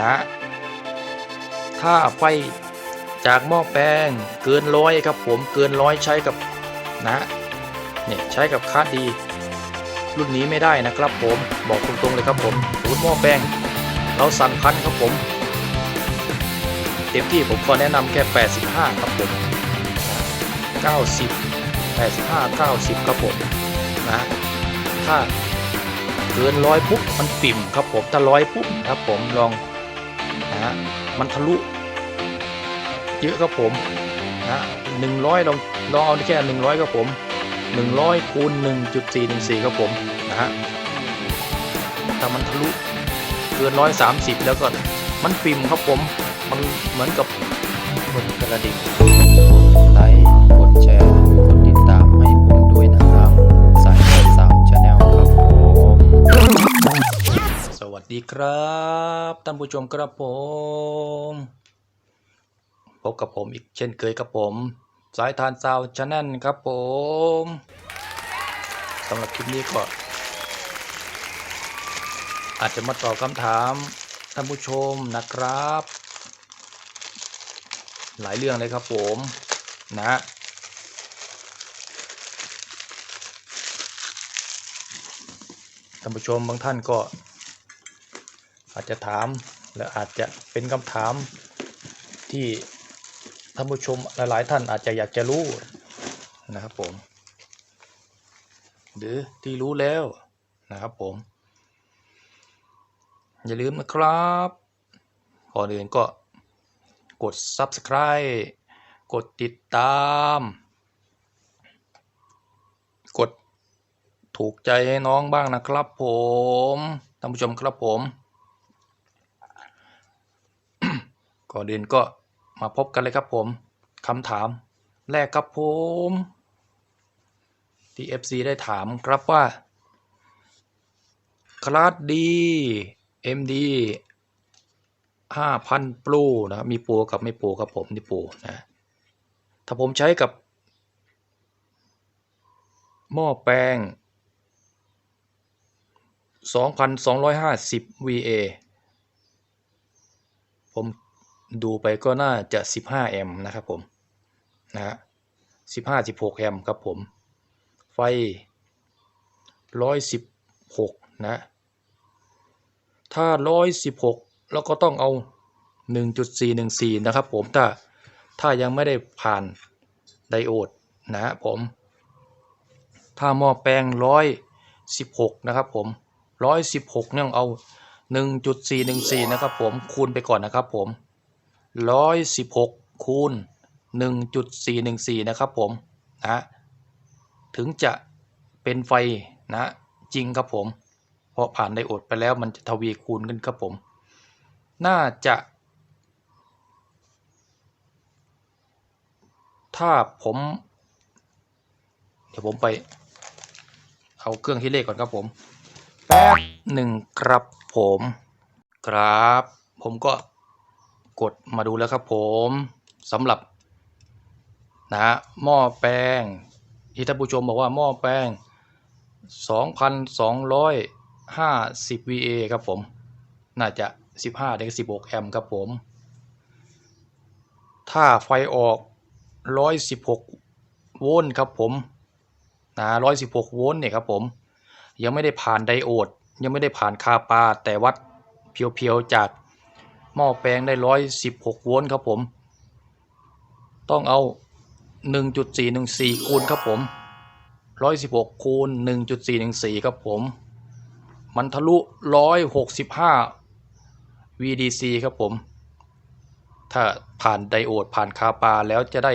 นะถ้าไฟจากหม้อแปลงเกินร้อยครับผมเกินร้อยใช้กับนะเนี่ยใช้กับคาร์ดดีรุ่นนี้ไม่ได้นะครับผมบอกตรงๆเลยครับผมสูตรหม้อแปลงเราสั่งพันครับผม เต็มที่ผมก็แนะนำแค่ 85 ครับผม 90 85 90 ครับผมนะถ้าเกินร้อยปุ๊บมันปิ่มครับผมถ้าร้อยปุ๊บครับผมลอง นะมันทะลุเยอะครับผมนะหนึ่งร้อยลองลองเอาแค่หนึ่งร้อยครับผมหนึ่งร้อยคูณหนึ่งจุดสี่หนึ่งสี่ครับผมนะฮะถ้ามันทะลุเกินร้อยสามสิบแล้วก็มันปิ่มครับผมมันเหมือนกับกดกระดิ่งไลค์กดแชร์ ดีครับท่านผู้ชมครับผมพบกับผมอีกเช่นเคยครับผม สายทานซาวชาแนลครับผมสำหรับคลิปนี้ก็ อาจจะมาตอบคำถามท่านผู้ชมนะครับ หลายเรื่องเลยครับผมนะท่านผู้ชมบางท่านก็ อาจจะถามและอาจจะเป็นคำถามที่ท่านผู้ชมหลายๆท่านอาจจะอยากจะรู้นะครับผม หรือที่รู้แล้วนะครับผม อย่าลืมนะครับก่อนอื่นก็กด subscribe กดติดตาม กดถูกใจให้น้องบ้างนะครับผมท่านผู้ชมครับผม ก่อนอื่นก็มาพบกันเลยครับผมคำถามแรกครับผมที่ FC ได้ถามครับว่า คลาสดี MD 5,000โปรนะมีปรกับไม่ปรครับผมนี่ปรนะถ้าผมใช้กับ หม้อแปลง 2,250 VA ผม ดูไปก็น่าจะ 15 แอมป์นะครับผมนะฮะ15 16 แอมป์ครับผม ไฟ 116 นะ ถ้า 116 แล้วก็ต้องเอา 1.414 นะครับผม ถ้า ถ้ายังไม่ได้ผ่านไดโอดนะฮะผม ถ้าหม้อแปลง 116 นะครับผม 116 เนี่ยเอา 1.414 นะครับผม คูณไปก่อนนะครับผม 116คูณ1.414นะครับผมนะถึงจะเป็นไฟนะจริงครับผมพราะผ่านไดโอดไปแล้วมันจะทวีคูณขึ้นครับผม น่าจะ ถ้าผม เดี๋ยวผมไป เอาเครื่องคิดเลขก่อนครับผม แป๊บหนึ่งครับผม ครับ ผมก็ กดมาดูแล้วครับผมสำหรับนะฮะหม้อแปลงที่ท่านผู้ชมบอกว่าหม้อแปลง 2,250 VA ครับผม น่าจะ 15ถึง16 แอมป์ครับผม ถ้าไฟออก 116 โวลต์ครับผมนะ116 โวลต์เนี่ยครับผม ยังไม่ได้ผ่านไดโอด ยังไม่ได้ผ่านคาปาแต่วัดเพียวๆจาก หม้อแปลงได้116โวลต์ครับผม ต้องเอา1.414คูณครับผม116คูณ1.414ครับผม มันทะลุ165 VDC ครับผม ถ้าผ่านไดโอดผ่านคาปาแล้วจะได้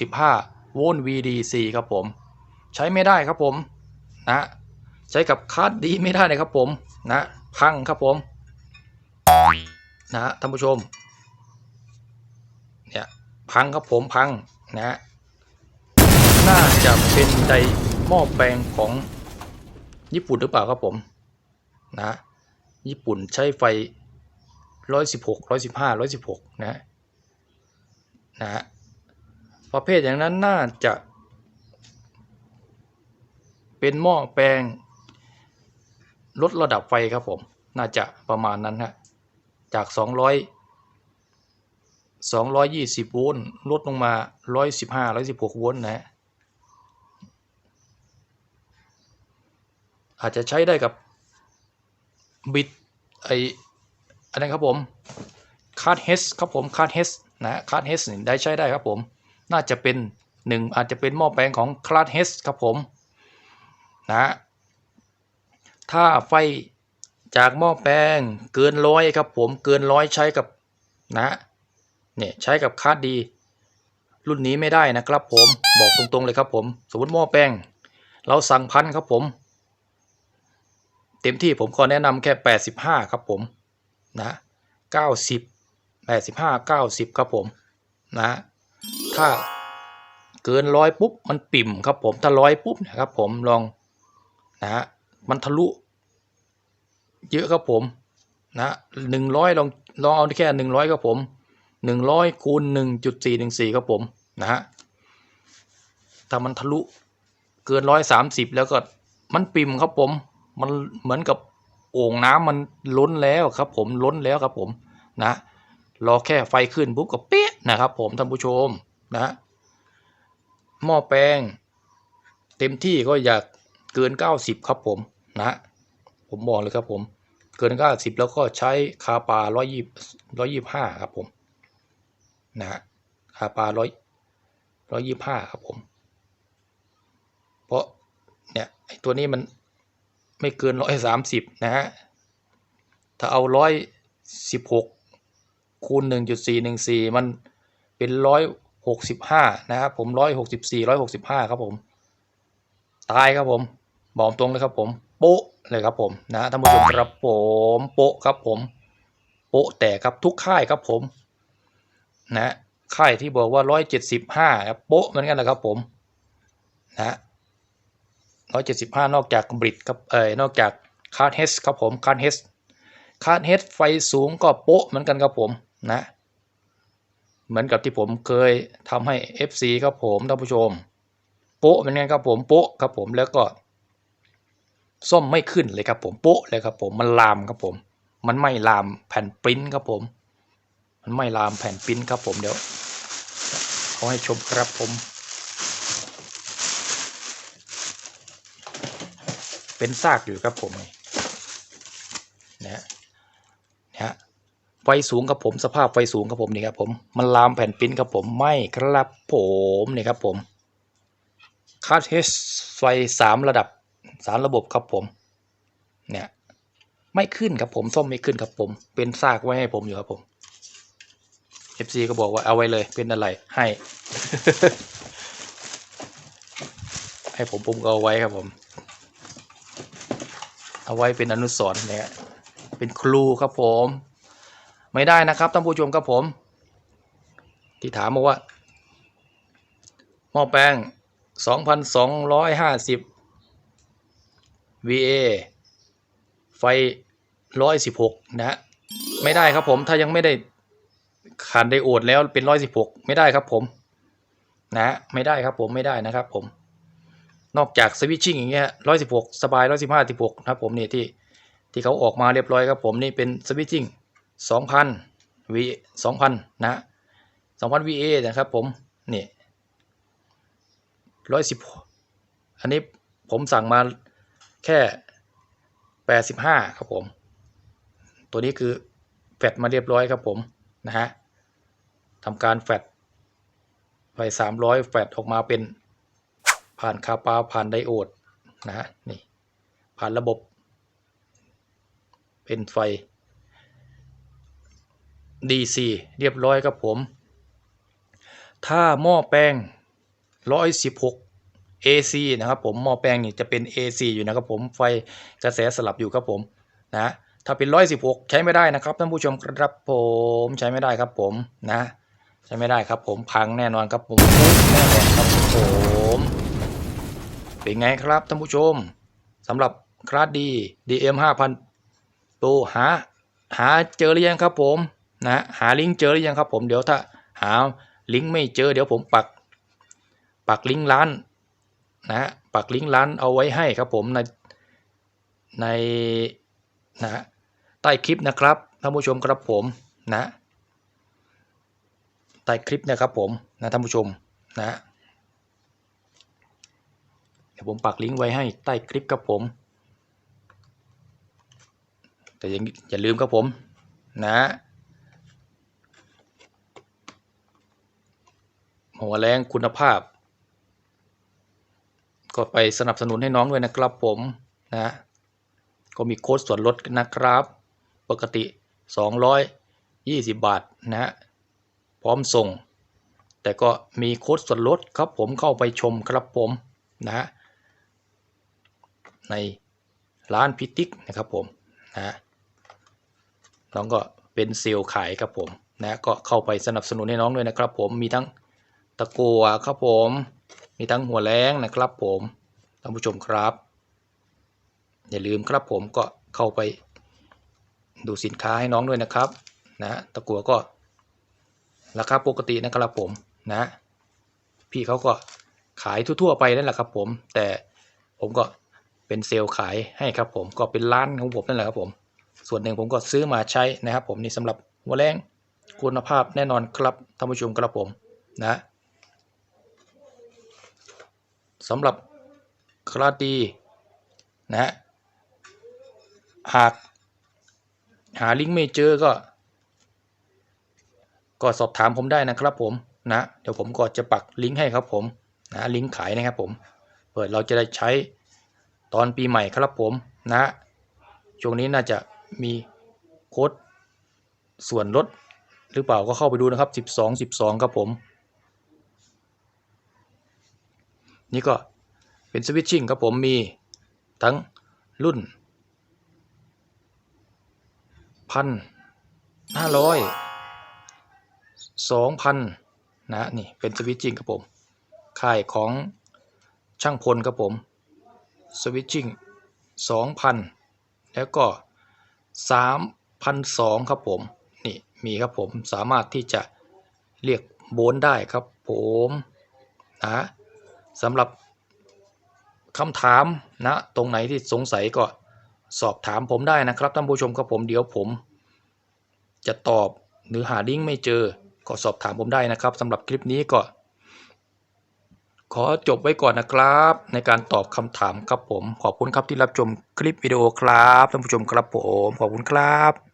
165โวลต์ VDC ครับผม ใช้ไม่ได้ครับผมนะใช้กับคาร์ดดีไม่ได้เลยครับผมนะพังครับผม นะท่านผู้ชม เนี่ยพังครับผมพังนะฮะน่าจะเป็นไดหม้อแปลงของญี่ปุ่นหรือเปล่าครับผมนะญี่ปุ่นใช้ไฟ116 115 116นะนะฮะประเภทอย่างนั้นน่าจะ เป็นหม้อแปลงลดระดับไฟครับผม น่าจะประมาณนั้นฮะ จาก 200 220 โวลต์ลดลงมา 115 116 โวลต์นะฮะอาจจะใช้ได้กับบิดไออะไรครับผมคาร์ดเฮสครับผมคาร์ดเฮสนะคาร์ดเฮสได้ใช้ได้ครับผม น่าจะเป็นหนึ่งอาจจะเป็นหม้อแปลงของคลาสเฮสครับผมนะถ้าไฟ จากหม้อแปลงเกินร้อยครับผมเกินร้อยใช้กับนะเนี่ยใช้กับคาดดี รุ่นนี้ไม่ได้นะครับผมบอกตรงๆเลยครับผม สมมติหม้อแปลงเราสั่งพันครับผม เต็มที่ผมก็แนะนำแค่ 85 ครับผมนะ90 85 90 ครับผมนะถ้าเกินร้อยปุ๊บมันปิ่มครับผมถ้าร้อยปุ๊บนะครับผมลองนะฮะมันทะลุ เยอะครับผมนะหนึ่งร้อยลองลองเอาแค่หนึ่งร้อยครับผมหนึ่งร้อยคูณหนึ่งจุดสี่หนึ่งสี่ครับผมนะฮะถ้ามันทะลุเกินร้อยสามสิบแล้วก็มันปิ่มครับผมมันเหมือนกับโอ่งน้ำมันล้นแล้วครับ ผมล้นแล้วครับผมนะรอแค่ไฟขึ้นปุ๊บก็เป๊ะนะครับ ผมท่านผู้ชมนะหม้อแปลง เต็มที่ก็อยากเกิน 90 ครับผมนะ ผมบอกเลยครับผม เกิน90แล้วก็ใช้คาปา120 125ครับผมนะคาปา100 125ครับผม เพราะเนี่ยไอตัวนี้มันไม่เกิน130นะฮะ ถ้าเอา116คูณ1.414มันเป็น165นะครับผม164 165ครับผม ตายครับผม บอกตรงเลยครับผม โป๊ะเลยครับผมนะท่านผู้ชมครับผมโป๊ะครับผม โป๊ะแตกครับทุกค่ายครับผม นะค่ายที่บอกว่า175ครับโป๊ะเหมือนกันนะครับผมนะ175นอกจากบริดครับเอ่อนอกจากคาร์ดเฮสครับผมคาร์ดเฮสคาร์ดเฮสไฟสูงก็โป๊ะเหมือนกันครับผมนะเหมือนกับที่ผมเคยทำให้ FC ครับผมท่านผู้ชม โป๊ะเป็นไงครับผมโป๊ะครับผมแล้วก็ ส้มไม่ขึ้นเลยครับผมโป๊ะเลยครับผมมันลามครับผม มันไม่ลามแผ่นปริ้นครับผม มันไม่ลามแผ่นปริ้นครับผมเดี๋ยวเขอให้ชมครับผม เป็นซากอยู่ครับผมนี่นะฮะนะฮะไฟสูงครับผมสภาพไฟสูงครับผมนี่ครับผมมันลามแผ่นปริ้นครับผมไม่ครับผมนี่ครับผมคาร์เทสไฟสามระดับ สามระบบครับผมเนี่ยไม่ขึ้นครับผมส้มไม่ขึ้นครับผม เป็นซากไว้ให้ผมอยู่ครับผม FC ก็บอกว่าเอาไว้เลยเป็นอะไรให้ ให้ผมผมก็เอาไว้ครับผม เอาไว้เป็นอนุสรณ์เนี่ยเป็นครูครับผม ไม่ได้นะครับท่านผู้ชมครับผม ที่ถามมาว่าหม้อแปลง 2,250 VA ไฟ 116 นะฮะไม่ได้ครับผมถ้ายังไม่ได้ขาดไดโอดแล้วเป็น 116 ไม่ได้ครับผมนะไม่ได้ครับผมไม่ได้นะครับผมนอกจากสวิตชิ่งอย่างเงี้ย116สบาย115 16นะครับผมนี่ที่ที่เขาออกมาเรียบร้อยครับผมนี่เป็นสวิตชิ่ง2,000 V 2,000นะ2,000 VA นะครับผมนี่ร้อยสิบอันนี้ผมสั่งมา แค่แปดสิบห้าครับผม ตัวนี้คือแฟดมาเรียบร้อยครับผมนะฮะทำการแฟดไปสามร้อยแฟดออกมาเป็นผ่านคาปาผ่านไดโอดนะฮะนี่ผ่านระบบ เป็นไฟ DC เรียบร้อยครับผม ถ้าหม้อแปลง 116 AC นะครับผมหม้อแปลงนี่จะเป็น AC อยู่นะครับผมไฟกระแสสลับอยู่ครับผมนะถ้าเป็น 116 ใช้ไม่ได้นะครับท่านผู้ชมครับผมใช้ไม่ได้ครับผมนะใช้ไม่ได้ครับผมพังแน่นอนครับผมแน่นอนครับผมเป็นไงครับท่านผู้ชมสำหรับคลาสดี DM 5000ตัวหาหาเจอหรือยังครับผมนะหาลิงก์เจอหรือยังครับผมเดี๋ยวถ้าหาลิงก์ไม่เจอเดี๋ยวผมปัก ปักลิงก์ร้าน นะฮะปักลิงก์ร้านเอาไว้ให้ครับผมในในนะฮะใต้คลิปนะครับท่านผู้ชมครับผมนะใต้คลิปนะครับผมนะท่านผู้ชมนะเดี๋ยวผมปักลิงก์ไว้ให้ใต้คลิปครับผม แต่อย่าอย่าลืมครับผมนะหัวแรงคุณภาพ ก็ไปสนับสนุนให้น้องด้วยนะครับผมนะก็มีโค้ดส่วนลดนะครับ ปกติ 220 บาทนะฮะพร้อมส่ง แต่ก็มีโค้ดส่วนลดครับผมเข้าไปชมครับผมนะฮะในร้านพิติกนะครับผมนะฮะน้องก็เป็นเซลล์ขายครับผมนะก็เข้าไปสนับสนุนให้น้องด้วยนะครับผมมีทั้งตะกัวครับผม มีทั้งหัวแรงนะครับผมท่านผู้ชมครับ อย่าลืมครับผมก็เข้าไปดูสินค้าให้น้องด้วยนะครับนะตะกัวก็ราคาปกตินะครับผมนะพี่เขาก็ขายทั่วๆไปนั่นแหละครับผม แต่ผมก็เป็นเซลล์ขายให้ครับผมก็เป็นร้านของผมนั่นแหละครับผม ส่วนหนึ่งผมก็ซื้อมาใช้นะครับผมนี่สำหรับหัวแรงคุณภาพแน่นอนครับท่านผู้ชมครับผมนะ สำหรับคลาดีนะฮะหากหาลิงก์ไม่เจอก็ ก็สอบถามผมได้นะครับผมนะเดี๋ยวผมก็จะปักลิงก์ให้ครับผมนะลิงก์ขายนะครับผมเปิดเราจะได้ใช้ตอนปีใหม่ครับผมนะช่วงนี้น่าจะมีโค้ดส่วนลดหรือเปล่าก็เข้าไปดูนะครับ 12 12 ครับผม นี่ก็เป็นสวิตชิ่งครับผมมีทั้งรุ่นพันห้าร้อยสองพันนะนี่เป็นสวิตชิ่งครับผมค่ายของช่างพลครับผมสวิตชิ่งสองพันแล้วก็สามพันสองครับผมนี่มีครับผมสามารถที่จะเรียกโบนได้ครับผมนะ สำหรับคำถามนะตรงไหนที่สงสัยก็สอบถามผมได้นะครับท่านผู้ชมครับผมเดี๋ยวผม จะตอบหรือหาลิงไม่เจอก็สอบถามผมได้นะครับสำหรับคลิปนี้ก็ขอจบไว้ก่อนนะครับ ในการตอบคำถามครับผม ขอบคุณครับที่รับชมคลิปวิดีโอครับท่านผู้ชมครับผม ขอบคุณครับ